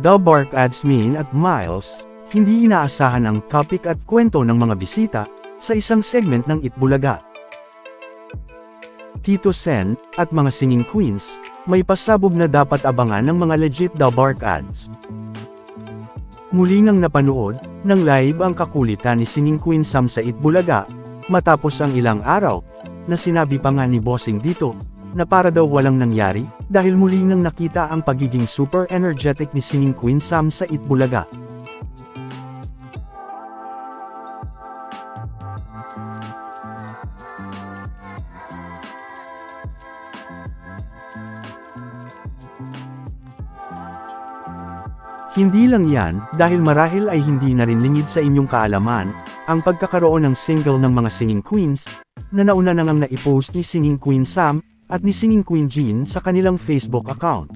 The Bark Ads Min at Miles, hindi inaasahan ang topic at kwento ng mga bisita sa isang segment ng Itbulaga. Tito Sen at mga singing queens, may pasabog na dapat abangan ng mga legit The Bark Ads. Muli ngang napanood ng live ang kakulitan ni singing queen Sam sa Itbulaga, matapos ang ilang araw, na sinabi pa nga ni Bossing dito, na para daw walang nangyari, dahil muli nang nakita ang pagiging super energetic ni singing queen Sam sa Itbulaga. Hindi lang yan, dahil marahil ay hindi na rin lingid sa inyong kaalaman, ang pagkakaroon ng single ng mga singing queens, na nauna na ngang naipost ni Singing Queen Sam, at ni Singing Queen Jean sa kanilang Facebook account.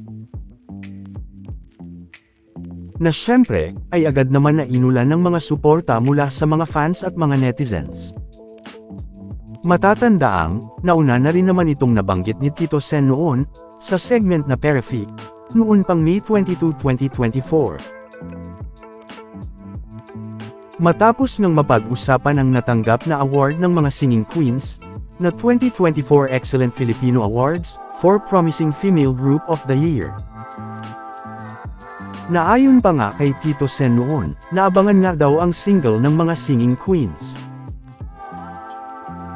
Na syempre, ay agad naman na inulan ng mga suporta mula sa mga fans at mga netizens. Matatandaang, nauna na rin naman itong nabanggit ni Tito Sen noon, sa segment na Perific, noon pang May 22, 2024. Matapos ng mapag-usapan ang natanggap na award ng mga singing queens, na 2024 Excellent Filipino Awards, for Promising Female Group of the Year. Naayon pa nga kay Tito Sen noon, naabangan nga daw ang single ng mga singing queens.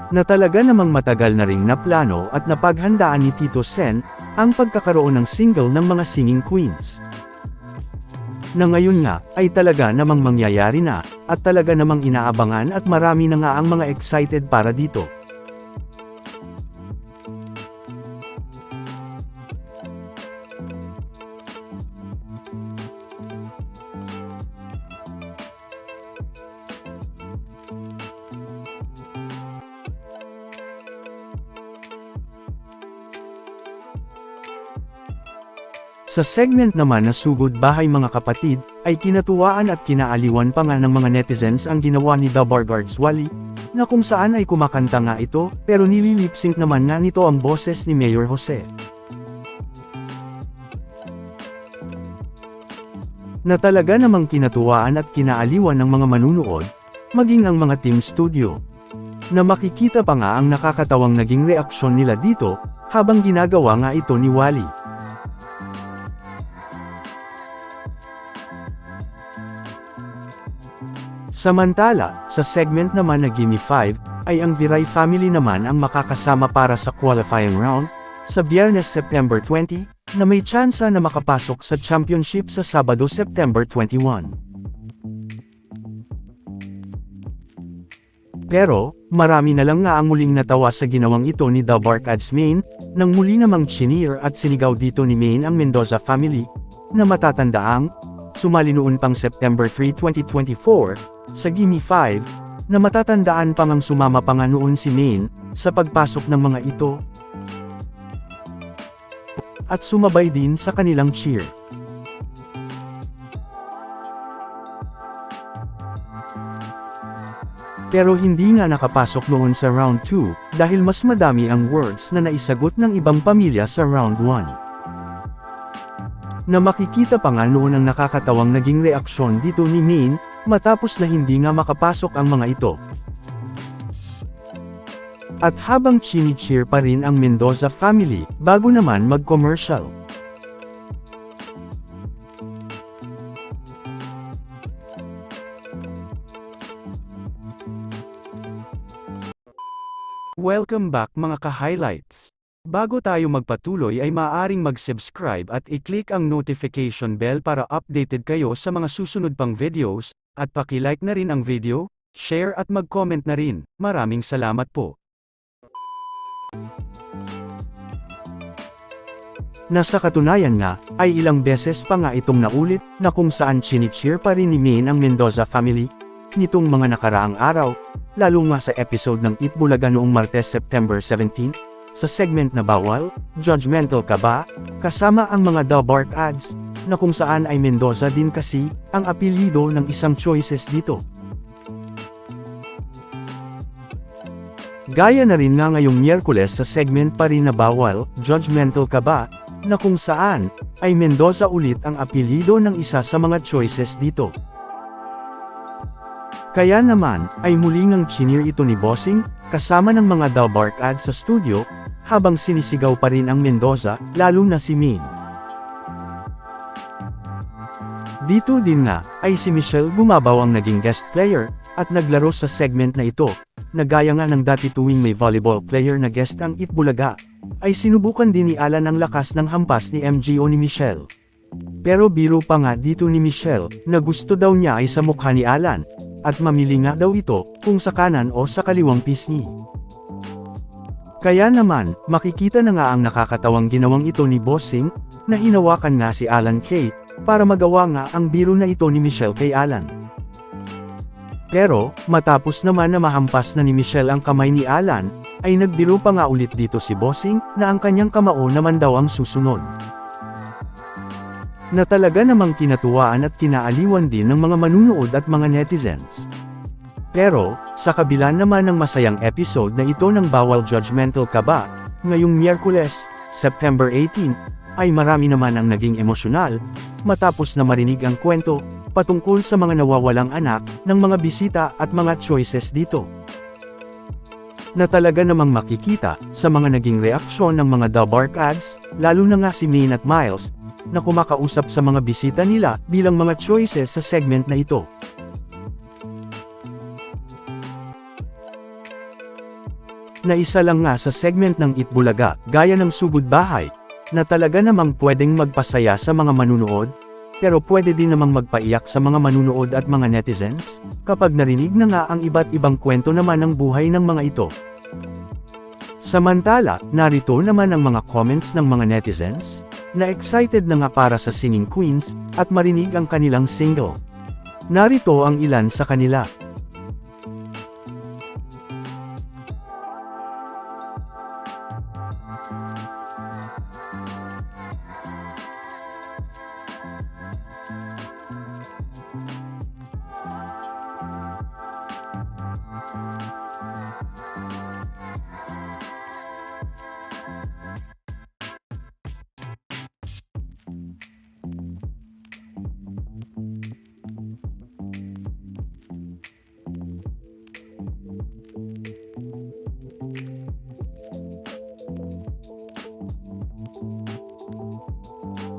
Na talaga namang matagal na ring naplano at napaghandaan ni Tito Sen, ang pagkakaroon ng single ng mga singing queens. Na ngayon nga, ay talaga namang mangyayari na, at talaga namang inaabangan at marami na nga ang mga excited para dito. Sa segment naman na Sugod Bahay Mga Kapatid, ay kinatuwaan at kinaaliwan pa nga ng mga netizens ang ginawa ni The Bargards Wally, na kung saan ay kumakanta nga ito, pero nililipsync naman nga nito ang boses ni Mayor Jose. Na talaga namang kinatuwaan at kinaaliwan ng mga manunood, maging ang mga team studio. Na makikita pa nga ang nakakatawang naging reaksyon nila dito, habang ginagawa nga ito ni Wally. Samantala, sa segment naman na Gimme 5, ay ang Viray family naman ang makakasama para sa qualifying round, sa Biyernes September 20, na may tsansa na makapasok sa championship sa Sabado September 21. Pero, marami na lang nga ang muling natawa sa ginawang ito ni The Bark Ads Main, nang muli namang chinir at sinigaw dito ni Main ang Mendoza family, na matatandaang, sumali noon pang September 3, 2024, sa Gimme 5, na matatandaan pa ngang sumama pa nga noon si Main, sa pagpasok ng mga ito. At sumabay din sa kanilang cheer. Pero hindi nga nakapasok noon sa round 2, dahil mas madami ang words na naisagot ng ibang pamilya sa round 1. Na makikita pa nga noon ang nakakatawang naging reaksyon dito ni Min, matapos na hindi nga makapasok ang mga ito. At habang chini-cheer pa rin ang Mendoza family, bago naman mag-commercial. Welcome back mga ka-highlights. Bago tayo magpatuloy ay maaaring mag-subscribe at i-click ang notification bell para updated kayo sa mga susunod pang videos, at paki-like na rin ang video, share at mag-comment na rin. Maraming salamat po. Nasa katunayan nga, ay ilang beses pa nga itong naulit, na kung saan chinicheer pa rin ni Min ang Mendoza family, nitong mga nakaraang araw, lalo nga sa episode ng Itbulaga noong Martes September 17, sa segment na Bawal, Judgmental Ka Ba, kasama ang mga The Bark ads, na kung saan ay Mendoza din kasi, ang apelyido ng isang choices dito. Gaya na rin nga ngayong Miyerkules sa segment pa rin na Bawal, Judgmental Ka Ba, na kung saan, ay Mendoza ulit ang apelido ng isa sa mga choices dito. Kaya naman, ay muling ang chinir ito ni Bossing, kasama ng mga Dalbark ads sa studio, habang sinisigaw pa rin ang Mendoza, lalo na si Min. Dito din nga, ay si Michelle Gumabaw ang naging guest player, at naglaro sa segment na ito, na gaya nga ng dati tuwing may volleyball player na guest ang Itbulaga, ay sinubukan din ni Alan ang lakas ng hampas ni MGO ni Michelle. Pero biro pa nga dito ni Michelle, na gusto daw niya ay sa mukha ni Alan, at mamili nga daw ito, kung sa kanan o sa kaliwang pisngi. Kaya naman, makikita na nga ang nakakatawang ginawang ito ni Bossing, na hinawakan nga si Alan Kay, para magawa nga ang biro na ito ni Michelle kay Alan. Pero, matapos naman na mahampas na ni Michelle ang kamay ni Alan, ay nagbiro pa nga ulit dito si Bossing, na ang kanyang kamao naman daw ang susunod. Na talaga namang kinatuwaan at kinaaliwan din ng mga manunood at mga netizens. Pero, sa kabila naman ng masayang episode na ito ng Bawal Judgmental Ka Ba, ngayong Miyerkules, September 18, ay marami naman ang naging emosyonal, matapos na marinig ang kwento, patungkol sa mga nawawalang anak, ng mga bisita at mga choices dito. Na talaga namang makikita, sa mga naging reaksyon ng mga Dalbark ads, lalo na nga si Maine at Miles, na kumakausap sa mga bisita nila bilang mga choices sa segment na ito. Na isa lang nga sa segment ng Itbulaga, gaya ng Sugod Bahay, na talaga namang pwedeng magpasaya sa mga manunood, pero pwede din namang magpaiyak sa mga manunood at mga netizens, kapag narinig na nga ang iba't ibang kwento naman ng buhay ng mga ito. Samantala, narito naman ang mga comments ng mga netizens, na excited na nga para sa Singing Queens, at marinig ang kanilang single. Narito ang ilan sa kanila.